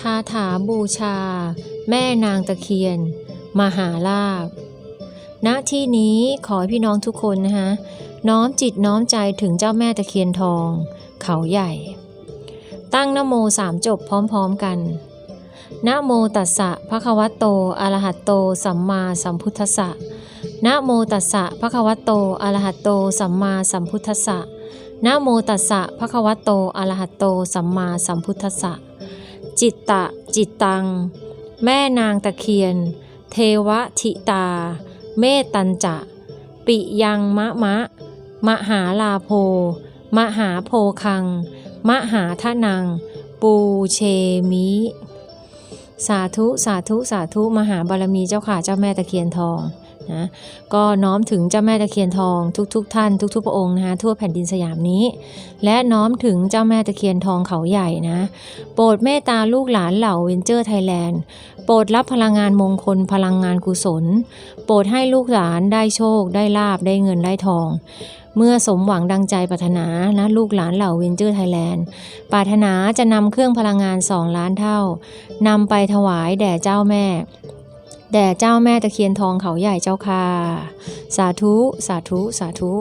คาถาบูชา แม่นางตะเคียน มหาลาภณที่นี้ขอพี่น้องทุกคนนะคะน้อมจิตน้อมใจถึงเจ้าแม่ตะเคียนทอง เขาใหญ่ ตั้งนโมสามจบพร้อมๆกันนะโมตัสสะภะคะวะโตอะระหะโต สัมมาสัมพุทธัสสะนะโมตัสสะภะคะวะโตอะระหะโต สัมมาสัมพุทธัสสะนะโมตัสสะภะคะวะโตอะระหะโต สัมมาสัมพุทธัสสะ จิตตะ จิตตัง แม่นางตะเคียน เทวทิตา เมตันจะ ปิยังมะมะ มหาลาโพ มหาโพคัง มหาทนัง ปูเชมิ สาธุสาธุสาธุมหาบารมีเจ้าค่ะเจ้าแม่ตะเคียนทองนะก็น้อมถึงเจ้าแม่ตะเคียนทองทุกๆทท่านทุกๆพระองค์นะคะทั่วแผ่นดินสยามนี้ และน้อมถึงเจ้าแม่ตะเคียนทองเขาใหญ่นะ โปรดเมตตาลูกหลานเหล่าเวนเจอร์ไทยแลนด์โปรดรับพลังงานมงคลพลังงานกุศล โปรดให้ลูกหลานได้โชคได้ลาบได้เงินได้ทอง เมื่อสมหวังดังใจปรารถนานะลูกหลานเหล่าเวนเจอร์ไทยแลนด์ปรารถนาจะนำเครื่องพลังงานสองล้านเท่านำไปถวายแด่เจ้าแม่ แด่เจ้าแม่ตะเคียนทองเขาใหญ่เจ้าค่ะ สาธุ สาธุ สาธุ